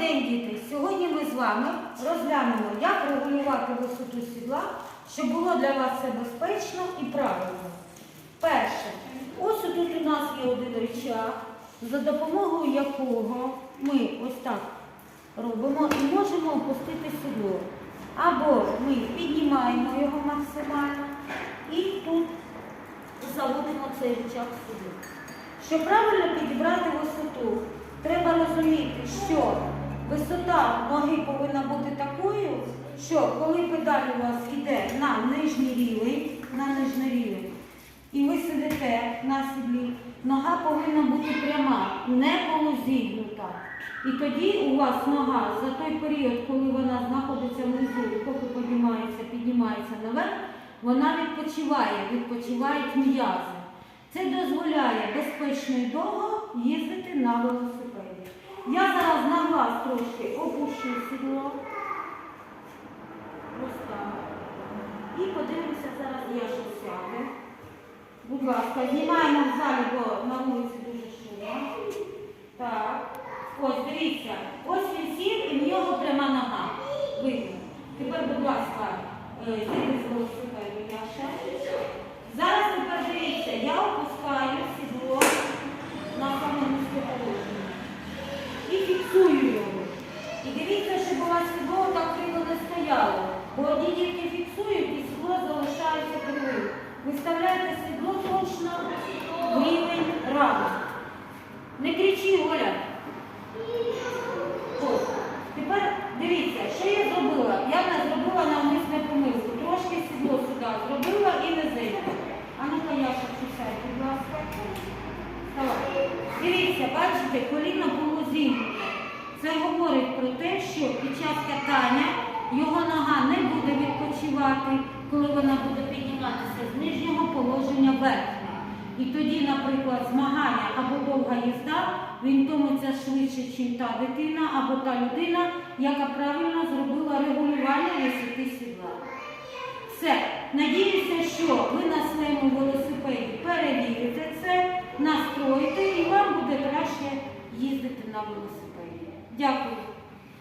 день, діти! Сьогодні ми з вами розглянемо, як регулювати висоту сідла, щоб було для вас все безпечно і правильно. Перше, ось тут у нас є один рычаг, за допомогою якого ми ось так робимо і можемо опустити сідло. Або ми піднімаємо його максимально і тут заводимо цей рычаг сюди. Щоб правильно підібрати висоту, треба розуміти, що висота ноги повинна бути такою, що коли педаль у вас йде на нижній рівень, на нижній рівень, і ви сидите на сідлі, нога повинна бути пряма, не полузігнута. І тоді у вас нога за той період, коли вона знаходиться внизу, поки піднімається, піднімається наверх, вона відпочиває, відпочивають м'язи. Це дозволяє безпечно і довго їздити на велосипеді. Я зараз на вас трошки опущу сідло. Ось. І подивимося зараз, я що сяде. Будь ласка, знімаємо в залі, бо на вулиці дуже шумно. Так. Ось, дивіться. Ось він сів і в нього пряма нога. Видно. Тепер, будь ласка, е, зійди з велосипеду, Яша. Зараз тепер дивіться, я опускаю сідло на саме низьке положення і фіксую його. І дивіться, щоб у вас сідло так не. Бо одні тільки фіксують і сідло залишається кривим. Виставляєте сідло точно в рівень рамок. Не кричи, Оля. Ось. Тепер дивіться, що я зробила. Я не зробила навмисне помилку. Трошки сідло сюди зробила і не зайняла. А ну-ка, Яша, чесай, будь ласка. Вставай. Дивіться, бачите, коліно було зігнуте. Це говорить про те, що під час катання його відпочивати, коли вона буде підніматися з нижнього положення верхнє. І тоді, наприклад, змагання або довга їзда, він томиться швидше, ніж та дитина або та людина, яка правильно зробила регулювання висоти сідла. Все. Надіюся, що ви на своєму велосипеді перевірите це, настроїте і вам буде краще їздити на велосипеді. Дякую.